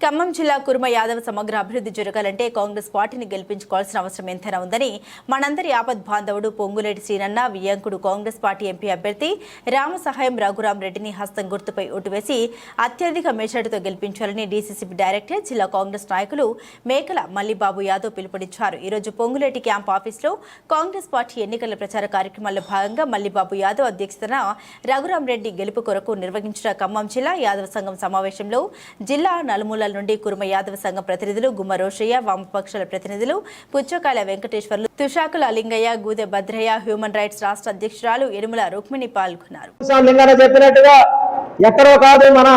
ఖమ్మం జిల్లా కుర్మ యాదవ సమగ్ర అభివృద్ధి జరగాలంటే కాంగ్రెస్ పార్టీని గెలిపించుకోవాల్సిన అవసరం ఎంతైనా ఉందని మనందరి ఆపద్ బాంధవుడు పొంగులేటి శ్రీనన్న వియ్యంకుడు కాంగ్రెస్ పార్టీ ఎంపీ అభ్యర్థి రామసహాయం రఘురాం రెడ్డిని హస్తం గుర్తుపై ఓటు వేసి అత్యధిక మెజార్టీతో గెలిపించాలని డీసీసీబీ డైరెక్టర్ జిల్లా కాంగ్రెస్ నాయకులు మేకల మల్లిబాబు యాదవ్ పిలుపునిచ్చారు. ఈరోజు పొంగులేటి క్యాంప్ ఆఫీసులో కాంగ్రెస్ పార్టీ ఎన్నికల ప్రచార కార్యక్రమాల్లో భాగంగా మల్లిబాబు యాదవ్ అధ్యక్షతన రఘురాం రెడ్డి గెలుపు కొరకు నిర్వహించిన ఖమ్మం జిల్లా యాదవ సంఘం సమావేశంలో జిల్లా నలుమూల నలుమూలల నుండి కురుమ యాదవ సంఘం ప్రతినిధులు గుమ్మ రోషయ్య వామపక్షాల ప్రతినిధులు పుచ్చకాయల వెంకటేశ్వర్లు తుషాకుల లింగయ్య గూదె భద్రయ్య హ్యూమన్ రైట్స్ రాష్ట్ర అధ్యక్షురాలు ఇరుముల రుక్మిణి పాల్గొన్నారు. చెప్పినట్టుగా ఎక్కడో కాదు మన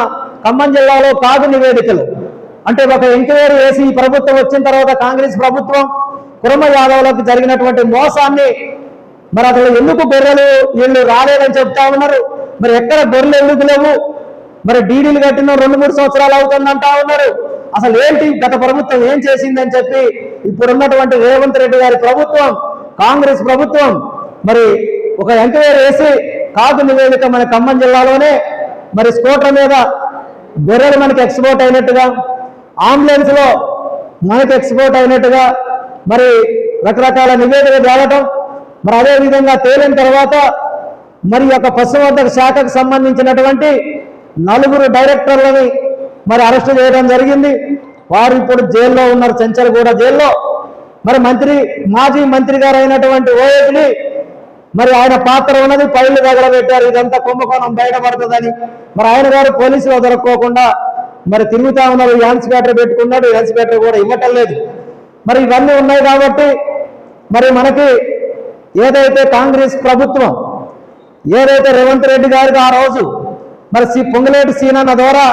ఖమ్మం జిల్లాలో కాదు నివేదికలు. అంటే ఒక ఎంక్వైరీ వేసి ఈ ప్రభుత్వం వచ్చిన తర్వాత కాంగ్రెస్ ప్రభుత్వం కురమ యాదవులకు జరిగినటువంటి మోసాన్ని మరి అసలు ఎందుకు గొర్రెలు వీళ్ళు రాలేదని చెప్తా ఉన్నారు. మరి ఎక్కడ గొర్రెలు ఎందుకు లేవు? మరి డీడీలు కట్టిన రెండు మూడు సంవత్సరాలు అవుతుందంటా ఉన్నారు. అసలు ఏంటి గత ప్రభుత్వం ఏం చేసిందని చెప్పి ఇప్పుడున్నటువంటి రేవంత్ రెడ్డి గారి ప్రభుత్వం కాంగ్రెస్ ప్రభుత్వం మరి ఒక ఎంక్వైరీ వేసి కాదు నివేదిక మన ఖమ్మం జిల్లాలోనే మరి స్కూటర్ మీద గొర్రెలు మనకి ఎక్స్పోర్ట్ అయినట్టుగా అంబులెన్స్లో మనకి ఎక్స్పోర్ట్ అయినట్టుగా మరి రకరకాల నివేదిక తేవటం మరి అదేవిధంగా తేలిన తర్వాత మరి యొక్క పశువర్ధక శాఖకు సంబంధించినటువంటి నలుగురు డైరెక్టర్లని మరి అరెస్ట్ చేయడం జరిగింది. వారు ఇప్పుడు జైల్లో ఉన్నారు చెంచలగూడ జైల్లో. మరి మంత్రి మాజీ మంత్రి గారు అయినటువంటి ఓఎస్ని మరి ఆయన పాత్ర ఉన్నది పైలు తగలబెట్టారు. ఇదంతా కుంభకోణం బయటపడుతుందని మరి ఆయన గారు పోలీసులు దొరక్కోకుండా మరి తిరుగుతా ఉన్నారు. యాన్స్పేటర్ పెట్టుకున్నాడు. యాన్స్పేటర్ కూడా ఇవ్వటం లేదు. మరి ఇవన్నీ ఉన్నాయి కాబట్టి మరి మనకి ఏదైతే కాంగ్రెస్ ప్రభుత్వం ఏదైతే రేవంత్ రెడ్డి గారికి ఆ రోజు మరి సి పొంగులేటి సీనన్న ద్వారా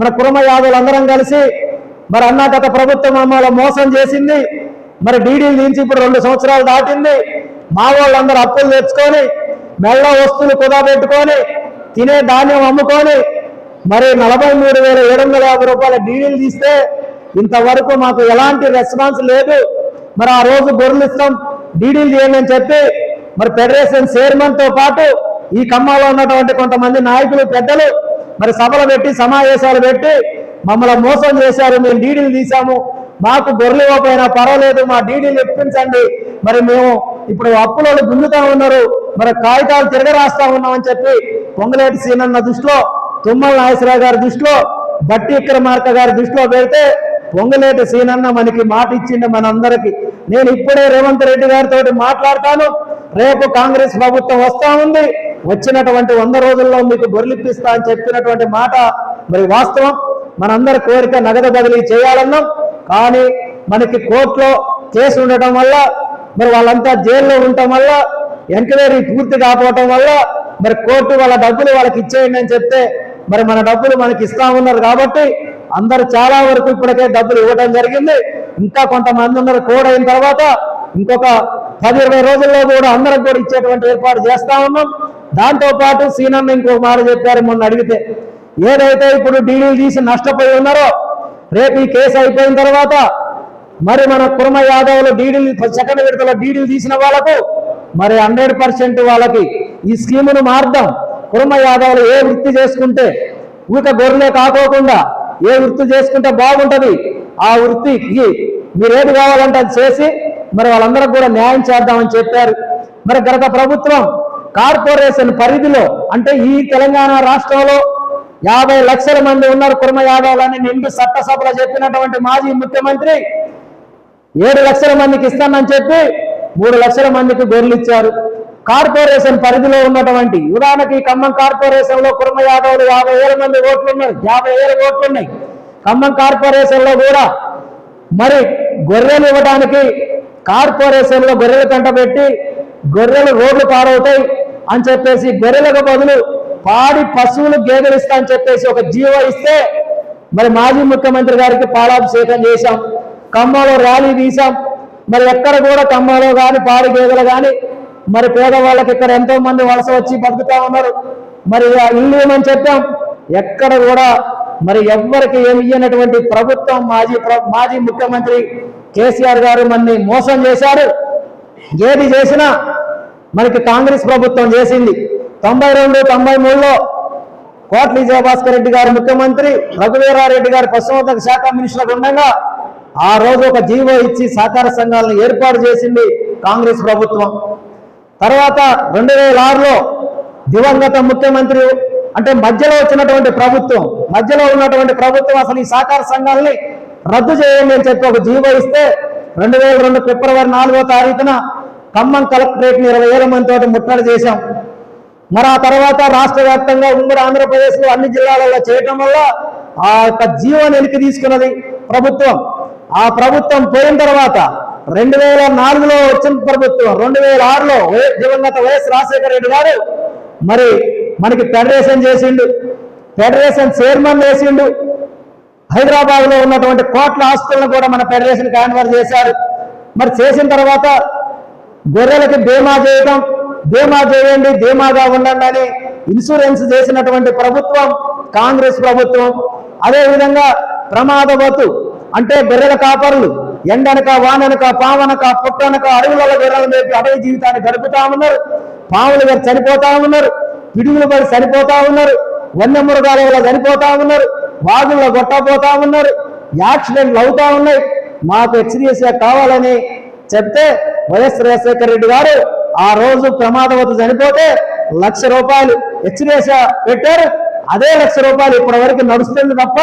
మన కురమ యాదవులందరం కలిసి మరి అన్న గత ప్రభుత్వం మమ్మల్ని మోసం చేసింది. మరి డీడీలు దించి ఇప్పుడు రెండు సంవత్సరాలు దాటింది. మా వాళ్ళందరూ అప్పులు తెచ్చుకొని మెళ్ళ వస్తువులు కుదబెట్టుకొని తినే ధాన్యం అమ్ముకొని మరి నలభై మూడు వేల ఏడు వందల యాభై రూపాయల డీడీలు తీస్తే ఇంతవరకు మాకు ఎలాంటి రెస్పాన్స్ లేదు. మరి ఆ రోజు గొర్రెలు ఇస్తాం డీడీలు చేయండి అని చెప్పి మరి ఫెడరేషన్ చైర్మన్తో పాటు ఈ కమ్మాలో ఉన్నటువంటి కొంతమంది నాయకులు పెద్దలు మరి సభలు పెట్టి సమావేశాలు పెట్టి మమ్మల్ని మోసం చేశారు. మేము డీడీలు తీసాము మాకు గొర్రెలు ఇవ్వకపోయినా పర్వాలేదు మా డీడీలు ఇప్పించండి. మరి మేము ఇప్పుడు అప్పులలో గుంజుతా ఉన్నారు. మరి కాగితాలు తిరగ రాస్తా ఉన్నామని చెప్పి పొంగలేటి సీనన్న దృష్టిలో తుమ్మల నాగేశ్వరరావు గారి దృష్టిలో బట్టి విక్రమార్క గారి దృష్టిలో పెడితే పొంగలేటి సీనన్న మనకి మాట ఇచ్చిండు మనందరికి. నేను ఇప్పుడే రేవంత్ రెడ్డి గారితో మాట్లాడతాను. రేపు కాంగ్రెస్ ప్రభుత్వం వస్తా ఉంది. వచ్చినటువంటి వంద రోజుల్లో మీకు బొరిలిప్పిస్తా అని చెప్పినటువంటి మాట మరి వాస్తవం. మనందరి కోరిక నగదు బదిలీ చేయాలన్నాం. కానీ మనకి కోర్టులో కేసు ఉండటం వల్ల మరి వాళ్ళంతా జైల్లో ఉండటం వల్ల ఎంక్వైరీ పూర్తి కాకపోవటం వల్ల మరి కోర్టు వాళ్ళ డబ్బులు వాళ్ళకి ఇచ్చేయండి అని చెప్తే మరి మన డబ్బులు మనకి ఇస్తా ఉన్నారు కాబట్టి అందరు చాలా వరకు ఇప్పటికే డబ్బులు ఇవ్వడం జరిగింది. ఇంకా కొంతమంది ఉన్నారు కోడ్ అయిన తర్వాత ఇంకొక పది ఇరవై రోజుల్లో కూడా అందరికి కూడా ఇచ్చేటువంటి ఏర్పాటు చేస్తా ఉన్నాం. దాంతోపాటు సీనన్న ఇంకొక మాట చెప్పారు మొన్న అడిగితే ఏదైతే ఇప్పుడు డీడీలు తీసి నష్టపోయి ఉన్నారో రేపు ఈ కేసు అయిపోయిన తర్వాత మరి మన కుర్మ యాదవ్లు డీడీలు సెకండ్ విడతలో డీడీలు తీసిన వాళ్ళకు మరి హండ్రెడ్ పర్సెంట్ వాళ్ళకి ఈ స్కీమును మార్దాం కుర్మ యాదవ్లు ఏ వృత్తి చేసుకుంటే ఊక గొర్రెలే కాకోకుండా ఏ వృత్తి చేసుకుంటే బాగుంటుంది ఆ వృత్తికి మీరు ఏది కావాలంటే అది చేసి మరి వాళ్ళందరికి కూడా న్యాయం చేద్దామని చెప్పారు. మరి గత ప్రభుత్వం కార్పొరేషన్ పరిధిలో అంటే ఈ తెలంగాణ రాష్ట్రంలో యాభై లక్షల మంది ఉన్నారు కుర్మ యాదవులని నిండు చట్టసభలో చెప్పినటువంటి మాజీ ముఖ్యమంత్రి ఏడు లక్షల మందికి ఇస్తానని చెప్పి మూడు లక్షల మందికి గొర్రెలు ఇచ్చారు. కార్పొరేషన్ పరిధిలో ఉన్నటువంటి ఉదాహరణకి ఖమ్మం కార్పొరేషన్లో కుర్మ యాదవులు యాభై వేల మంది ఓట్లు ఉన్నారు యాభై వేల ఓట్లు ఉన్నాయి. ఖమ్మం కార్పొరేషన్లో కూడా మరి గొర్రెలు ఇవ్వడానికి కార్పొరేషన్లో గొర్రెలు కంట పెట్టి గొర్రెలు రోడ్లు పారవుతాయి అని చెప్పేసి గొర్రెలకు బదులు పాడి పశువులు గేదెలు ఇస్తా అని చెప్పేసి ఒక జీవో ఇస్తే మరి మాజీ ముఖ్యమంత్రి గారికి పాలాభిషేకం చేశాం ఖమ్మంలో ర్యాలీ తీసాం మరి ఎక్కడ కూడా ఖమ్మంలో కానీ పాడి గేదెలు కానీ మరి పేదవాళ్ళకి ఇక్కడ ఎంతో మంది వలస వచ్చి బతుకుతా ఉన్నారు. మరి ఇల్లు ఏమని చెప్పాం? ఎక్కడ కూడా మరి ఎవ్వరికి ఏమి ఇయ్యనటువంటి ప్రభుత్వం మాజీ మాజీ ముఖ్యమంత్రి కేసీఆర్ గారు మనని మోసం చేశారు. ఏది చేసినా మనకి కాంగ్రెస్ ప్రభుత్వం చేసింది. తొంభై రెండు తొంభై మూడులో కోట్లి విజయభాస్కర్ రెడ్డి గారు ముఖ్యమంత్రి రఘువీరారెడ్డి గారు పశుసంవర్ధక శాఖ మినిస్టర్ ఉండగా ఆ రోజు ఒక జీవో ఇచ్చి సహకార సంఘాలను ఏర్పాటు చేసింది కాంగ్రెస్ ప్రభుత్వం. తర్వాత రెండు వేల ఆరులో దివంగత ముఖ్యమంత్రి అంటే మధ్యలో వచ్చినటువంటి ప్రభుత్వం మధ్యలో ఉన్నటువంటి ప్రభుత్వం అసలు ఈ సహకార సంఘాలని రద్దు చేయండి అని చెప్పి ఒక జీవో ఇస్తే రెండు వేల రెండు ఫిబ్రవరి నాలుగో తారీఖున ఖమ్మం కలెక్టరేట్ ఇరవై వేల మందితో ముట్టడి చేశాం. మరి ఆ తర్వాత రాష్ట్ర వ్యాప్తంగా ఉమ్మడి ఆంధ్రప్రదేశ్లో అన్ని జిల్లాలలో చేయటం వల్ల ఆ యొక్క జీవోని వెలికి తీసుకున్నది ప్రభుత్వం. ఆ ప్రభుత్వం పోయిన తర్వాత రెండు వేల నాలుగులో వచ్చిన ప్రభుత్వం రెండు వేల ఆరులో వై- దివంగత వైఎస్ రాజశేఖర రెడ్డి గారు మరి మనకి ఫెడరేషన్ చేసిండు. ఫెడరేషన్ చైర్మన్ వేసిండు. హైదరాబాద్లో ఉన్నటువంటి కోట్ల ఆస్తులను కూడా మన ఫెడరేషన్ హ్యాండ్ చేశారు. మరి చేసిన తర్వాత గొర్రెలకి బీమా చేయడం బీమా చేయండి బీమాగా ఉండండి అని ఇన్సూరెన్స్ చేసినటువంటి ప్రభుత్వం కాంగ్రెస్ ప్రభుత్వం. అదేవిధంగా ప్రమాదవత్తు ప్రమాదవతు అంటే గొర్రెల కాపరులు ఎండనక వాననక పావనక పుట్టనక అడవులలో గొర్రెలు మేపి అడవి జీవితాన్ని గడుపుతా ఉన్నారు. పాములు గారు చనిపోతా ఉన్నారు. పిడుగులు పడి చనిపోతా ఉన్నారు. వన్య మృగాల వల్ల చనిపోతా ఉన్నారు. వాగుల్లో కొట్టపోతా ఉన్నారు. యాక్సిడెంట్లు అవుతా ఉన్నాయి. మాకు హెచ్చరిక కావాలని చెప్తే వైఎస్ రాజశేఖర రెడ్డి గారు ఆ రోజు ప్రమాదవతి చనిపోతే లక్ష రూపాయలు హెచ్చరేస పెట్టారు. అదే లక్ష రూపాయలు ఇప్పటి వరకు నడుస్తుంది తప్ప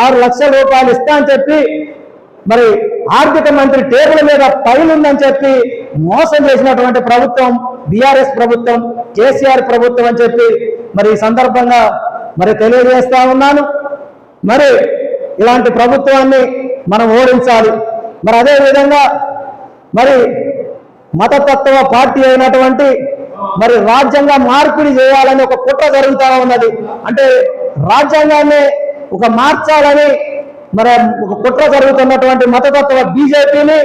ఆరు లక్షల రూపాయలు ఇస్తా అని చెప్పి మరి ఆర్థిక మంత్రి టేబుల్ మీద పైలుందని ఉందని చెప్పి మోసం చేసినటువంటి ప్రభుత్వం బీఆర్ఎస్ ప్రభుత్వం కేసీఆర్ ప్రభుత్వం అని చెప్పి మరి ఈ సందర్భంగా మరి తెలియజేస్తా ఉన్నాను. మరి ఇలాంటి ప్రభుత్వాన్ని మనం ఓడించాలి. మరి అదే విధంగా మరి మతతత్వ పార్టీ అయినటువంటి మరి రాజ్యాంగ మార్పిడి చేయాలని ఒక కుట్ర జరుగుతా ఉన్నది. అంటే రాజ్యాంగాన్ని ఒక మార్చాలని మరి ఒక కుట్ర జరుగుతున్నటువంటి మతతత్వ బీజేపీని